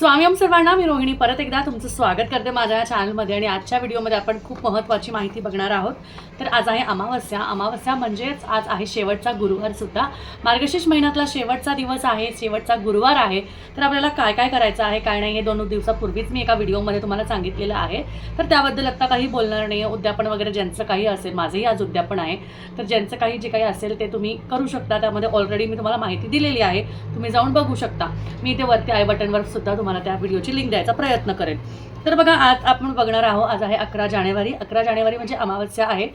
स्वामीम सर्वांना मी रोहिणी. परत एकदा तुमचं स्वागत करते माझ्या या चॅनलमध्ये आणि आजच्या व्हिडिओमध्ये आपण खूप महत्त्वाची माहिती बघणार आहोत. तर आज आहे अमावस्या. अमावस्या म्हणजेच आज आहे शेवटचा गुरुवार सुद्धा. मार्गशीर्ष महिन्यातला शेवटचा दिवस आहे शेवटचा गुरुवार आहे. तर आपल्याला काय काय करायचं आहे काय नाही हे दोन दिवसापूर्वीच मी एका व्हिडिओमध्ये तुम्हाला सांगितलेलं आहे. तर त्याबद्दल आत्ता काही बोलणार नाही. उद्यापन वगैरे ज्यांचं काही असेल माझंही आज उद्यापन आहे. तर ज्यांचं काही जे काही असेल ते तुम्ही करू शकता. त्यामध्ये ऑलरेडी मी तुम्हाला माहिती दिलेली आहे. तुम्ही जाऊन बघू शकता. मी ते वरती आय बटनवर सुद्धा तुम्हाला त्या व्हिडिओची लिंक द्यायचा प्रयत्न करेन. तर बघा आज आपण बघणार आहोत आज आहे अकरा जानेवारी. अकरा जानेवारी म्हणजे अमावस्या आहे.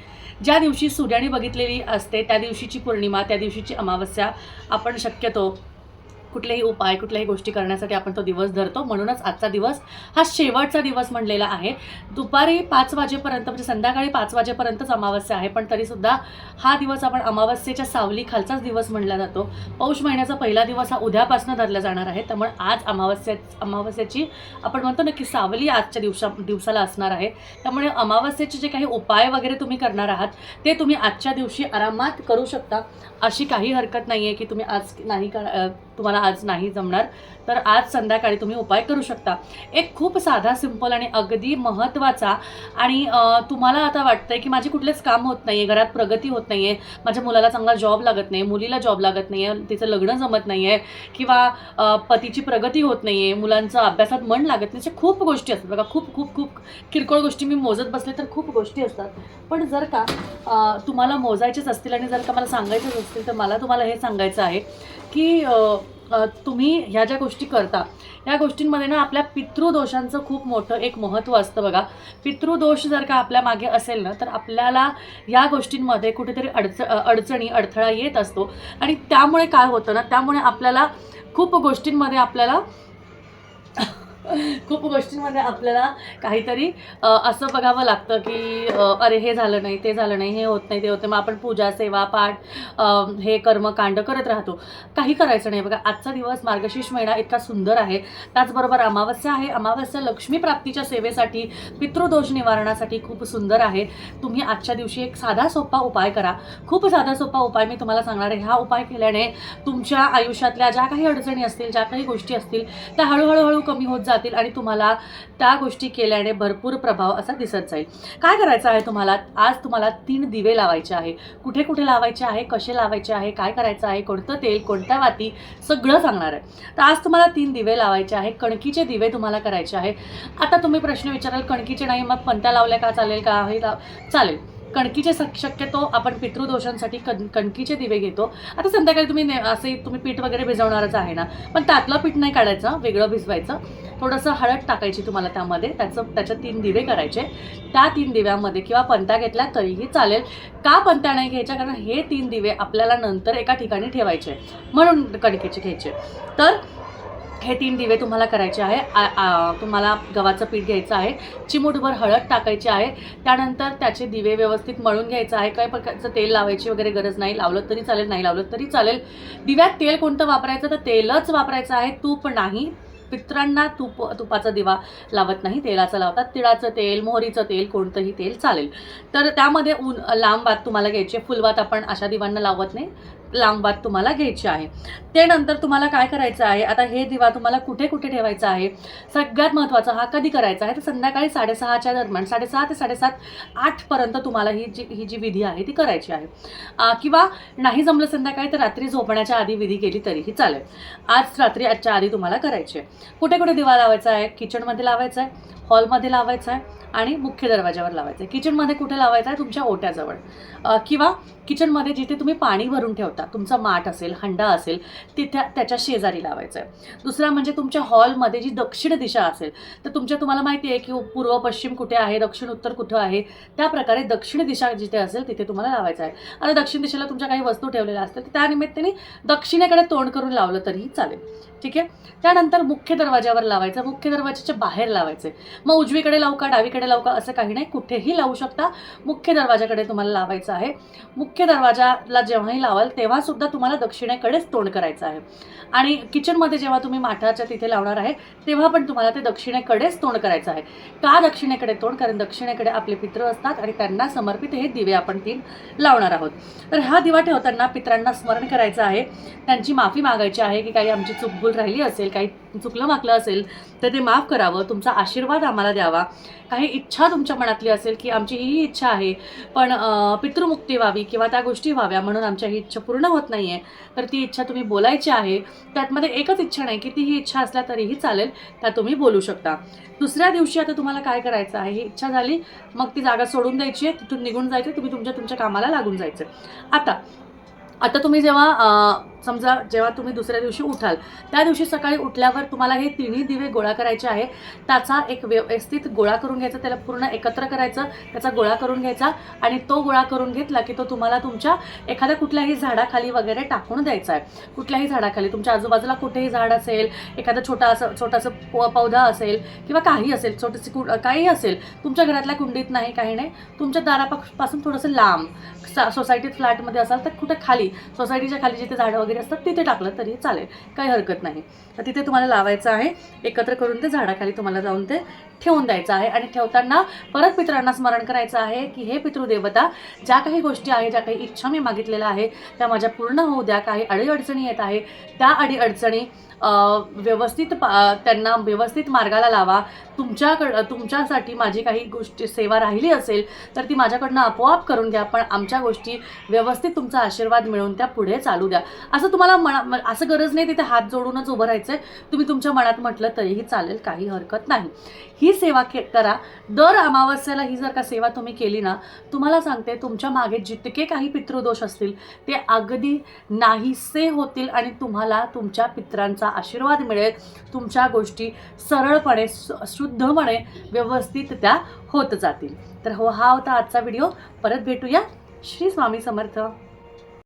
ज्या दिवशी सूर्याने बघितलेली असते त्या दिवशीची पौर्णिमा त्या दिवशीची अमावस्या आपण शक्यतो कुठलेही उपाय कुठल्याही गोष्टी करण्यासाठी आपण तो दिवस धरतो. म्हणूनच आजचा दिवस हा शेवटचा दिवस म्हणलेला आहे. दुपारी पाच वाजेपर्यंत म्हणजे संध्याकाळी पाच वाजेपर्यंतच अमावस्या आहे. पण तरीसुद्धा हा दिवस आपण अमावस्येच्या सावली खालचाच दिवस म्हणला जातो. पौष महिन्याचा पहिला दिवस हा उद्यापासून धरला जाणार आहे. त्यामुळे आज अमावस्या अमावस्याची आपण म्हणतो ना की सावली आजच्या दिवसा दिवसाला असणार आहे. त्यामुळे अमावस्येचे जे काही उपाय वगैरे तुम्ही करणार आहात ते तुम्ही आजच्या दिवशी आरामात करू शकता. अशी काही हरकत नाही आहे की तुम्ही आज नाही कर तुम्हाला आज नाही जमणार तर आज संध्याकाळी तुम्ही उपाय करू शकता. एक खूप साधा सिंपल आणि अगदी महत्त्वाचा आणि तुम्हाला आता वाटतंय की माझे कुठलेच काम होत नाही आहे घरात प्रगती होत नाही आहे माझ्या मुलाला चांगला जॉब लागत नाही मुलीला जॉब लागत नाही आहे तिचं लग्न जमत नाही आहे किंवा पतीची प्रगती होत नाही आहे मुलांचं अभ्यासात मन लागत नाही अशा खूप गोष्टी असतात. बघा खूप खूप खूप किरकोळ गोष्टी मी मोजत बसले तर खूप गोष्टी असतात. पण जर का तुम्हाला मोजायचेच असतील आणि जर का मला सांगायचेच असतील तर मला तुम्हाला हे सांगायचं आहे की तुम्ही ह्या ज्या गोष्टी करता या गोष्टींमध्ये ना आपल्या पितृदोषांचं खूप मोठं एक महत्त्व असतं बघा. पितृदोष जर का आपल्या मागे असेल ना तर आपल्याला या गोष्टींमध्ये कुठेतरी अडच अडचणी अडथळा येत असतो. आणि त्यामुळे काय होतं ना त्यामुळे आपल्याला खूप गोष्टींमध्ये आपल्याला खूप गोष्टींमध्ये आपल्याला काहीतरी असं बघावं लागतं की अरे हे झालं नाही ते झालं नाही हे होत नाही ते होतं मग आपण पूजा सेवा पाठ हे कर्मकांड करत राहतो. काही करायचं नाही. बघा आजचा दिवस मार्गशीर्ष महिना इतका सुंदर आहे. त्याचबरोबर अमावस्या आहे. अमावस्या लक्ष्मी प्राप्तीच्या सेवेसाठी पितृदोष निवारणासाठी खूप सुंदर आहे. तुम्ही आजच्या दिवशी एक साधा सोपा उपाय करा. खूप साधा सोपा उपाय मी तुम्हाला सांगणार आहे. हा उपाय केल्याने तुमच्या आयुष्यातल्या ज्या काही अडचणी असतील ज्या काही गोष्टी असतील त्या हळूहळूहळू कमी होत जातील आणि तुम्हाला त्या गोष्टी केल्याने भरपूर प्रभाव असा दिसत जाईल. काय करायचं आहे तुम्हाला? आज तुम्हाला तीन दिवे लावायचे आहे. कुठे कुठे लावायचे आहे? कसे लावायचे आहे? काय करायचं आहे? कोणतं तेल? कोणत्या वाती? सगळं सांगणार आहे. तर आज तुम्हाला तीन दिवे लावायचे आहे. कणकीचे दिवे तुम्हाला करायचे आहे. आता तुम्ही प्रश्न विचाराल कणकीचे नाही मग पंत्या लावल्या का? चालेल का? हे लाव चालेल. कणकीचे शक- शक्यतो आपण पितृदोषांसाठी कण कणकीचे दिवे घेतो. आता संध्याकाळी तुम्ही ने असे तुम्ही पीठ वगैरे भिजवणारच आहे ना. पण त्यातलं पीठ नाही काढायचं वेगळं भिजवायचं. थोडंसं हळद टाकायची तुम्हाला त्यामध्ये. त्याचं त्याच्यात तीन दिवे करायचे. त्या तीन दिव्यामध्ये किंवा पंत्या घेतल्या तरीही चालेल. का पंत्या नाही घ्यायच्या? कारण हे तीन दिवे आपल्याला नंतर एका ठिकाणी ठेवायचे. म्हणून कणकेचे घ्यायचे. तर हे तीन दिवे तुम्हाला करायचे आहे. तुम्हाला गव्हाचं पीठ घ्यायचं आहे चिमूटभर हळद टाकायची आहे त्यानंतर त्याचे दिवे व्यवस्थित मळून घ्यायचं आहे. काही प्रकारचं तेल लावायची वगैरे गरज नाही लावलं तरी चालेल नाही लावलं तरी चालेल. दिव्यात तेल कोणतं वापरायचं? तर तेलच वापरायचं आहे तूप नाही. पित्रांना तूप तुपाचा दिवा लावत नाही तेलाचं लावतात. तिळाचं तेल मोहरीचं तेल कोणतंही तेल चालेल. तर त्यामध्ये ऊन लांब वात तुम्हाला घ्यायचे फुलवात आपण अशा दिवांना लावत नाही. लांबबात तुम्हाला घ्यायची आहे. ते नंतर तुम्हाला काय करायचं आहे? आता हे दिवा तुम्हाला कुठे कुठे ठेवायचा आहे? सगळ्यात महत्त्वाचा हा कधी करायचा आहे? तर संध्याकाळी साडेसहाच्या दरम्यान साडेसहा ते साडेसात आठपर्यंत तुम्हाला ही जी ही जी विधी आहे ती करायची आहे. किंवा नाही जमलं संध्याकाळी तर रात्री झोपण्याच्या आधी विधी केली तरीही चालेल. आज रात्री आजच्या आधी तुम्हाला करायची आहे. कुठे कुठे दिवा लावायचा आहे? किचनमध्ये लावायचा आहे? हॉलमध्ये लावायचा आहे? आणि मुख्य दरवाजावर लावायचं. आहे किचनमध्ये कुठे लावायचं आहे? तुमच्या ओट्याजवळ. किंवा किचनमध्ये जिथे तुम्ही पाणी भरून ठेवता तुमचा माठ असेल हंडा असेल तिथे त्याच्या शेजारी लावायचं आहे. दुसरा म्हणजे तुमच्या हॉलमध्ये जी दक्षिण दिशा असेल तर तुमच्या तुम्हाला माहिती आहे की पूर्व पश्चिम कुठे आहे दक्षिण उत्तर कुठं आहे त्या प्रकारे दक्षिण दिशा जिथे असेल तिथे तुम्हाला लावायचं आहे. आणि दक्षिण दिशेला तुमच्या काही वस्तू ठेवलेल्या असतील तर त्या निमित्ताने दक्षिणेकडे तोंड करून लावलं तरीही चालेल. ठीक आहे? त्यानंतर मुख्य दरवाजावर लावायचं. मुख्य दरवाजाच्या बाहेर लावायचे. मग उजवीकडे लावू का डावीकडे लावू का असं काही नाही. कुठेही लावू शकता. मुख्य दरवाजाकडे तुम्हाला लावायचं आहे. मुख्य दरवाजाला जेव्हाही लावाल तेव्हासुद्धा तुम्हाला दक्षिणेकडेच तोंड करायचं आहे. आणि किचनमध्ये जेव्हा तुम्ही माठाच्या तिथे लावणार आहे तेव्हा पण तुम्हाला ते दक्षिणेकडेच तोंड करायचं आहे. का दक्षिणेकडे तोंड? कारण दक्षिणेकडे आपले पित्र असतात आणि त्यांना समर्पित हे दिवे आपण तीन लावणार आहोत. तर हा दिवा ठेवताना पित्रांना स्मरण करायचं आहे. त्यांची माफी मागायची आहे की काही आमची चुकभूल राहिली असेल काही चुकलं मागलं असेल तर ते माफ करावं तुमचा आशीर्वाद आम्हाला द्यावा. काही इच्छा तुमच्या मनातली असेल की आमची ही इच्छा आहे पण पितृमुक्ती व्हावी किंवा त्या गोष्टी व्हाव्या म्हणून आमच्या ही इच्छा पूर्ण होत नाही आहे तर ती इच्छा तुम्ही बोलायची आहे त्यातमध्ये एकच इच्छा नाही की ती ही इच्छा असल्या तरीही चालेल त्या तुम्ही बोलू शकता. दुसऱ्या दिवशी आता तुम्हाला काय करायचं आहे? ही इच्छा झाली मग ती जागा सोडून द्यायची आहे तिथून निघून जायचं तुम्ही तुमच्या तुमच्या कामाला लागून जायचं आता आता तुम्ही जेव्हा समजा जेव्हा तुम्ही दुसऱ्या दिवशी उठाल त्या दिवशी सकाळी उठल्यावर तुम्हाला हे तिन्ही दिवे गोळा करायचे आहे त्याचा एक व्यवस्थित गोळा करून घ्यायचा त्याला पूर्ण एकत्र करायचं त्याचा गोळा करून घ्यायचा आणि तो गोळा करून घेतला की तो तुम्हाला तुमच्या एखाद्या कुठल्याही झाडाखाली वगैरे टाकून द्यायचा आहे. कुठल्याही झाडाखाली तुमच्या आजूबाजूला कुठेही झाड असेल एखादं छोटा असं छोटासा पौधा असेल किंवा काही असेल छोटीशी कु काही असेल तुमच्या घरातल्या कुंडीत नाही काही नाही तुमच्या दारापासून थोडंसं लांब सा सोसायटीत फ्लॅटमध्ये असाल तर कुठे खाली सोसायटीच्या खाली जिथे झाडं वगैरे असतात तिथे टाकलं तरी चालेल काही हरकत नाही. तर तिथे तुम्हाला लावायचं आहे एकत्र करून ते झाडाखाली तुम्हाला जाऊन ते ठेवून द्यायचं आहे. आणि ठेवताना परत पितरांना स्मरण करायचं आहे की हे पितृदेवता ज्या काही गोष्टी आहे ज्या काही इच्छा मी मागितलेल्या आहे त्या माझ्या पूर्ण होऊ द्या काही अडीअडचणी येत आहे त्या अडीअडचणी व्यवस्थित पा त्यांना व्यवस्थित मार्गाला लावा. तुमच्याकडं तुमच्यासाठी माझी काही गोष्टी सेवा राहिली असेल तर ती माझ्याकडनं आपोआप करून घ्या पण आमच्या गोष्टी व्यवस्थित तुमचा आशीर्वाद मिळवून त्या पुढे चालू द्या. असं तुम्हाला मना असं गरज नाही तिथे हात जोडूनच उभं राहायचं आहे तुम्ही तुमच्या मनात म्हटलं तरीही चालेल काही हरकत नाही. ही सेवा के करा. दर अमावस्याला ही जर का सेवा तुम्ही केली ना तुम्हाला सांगते तुमच्या मागे जितके काही पितृदोष असतील ते अगदी नाहीसे होतील आणि तुम्हाला तुमच्या पित्रांचा आशीर्वाद मिळेल. तुमच्या गोष्टी सरळपणे शुद्धपणे व्यवस्थित त्या होत जातील. तर हो हा होता आजचा व्हिडिओ. परत भेटूया. श्री स्वामी समर्थ.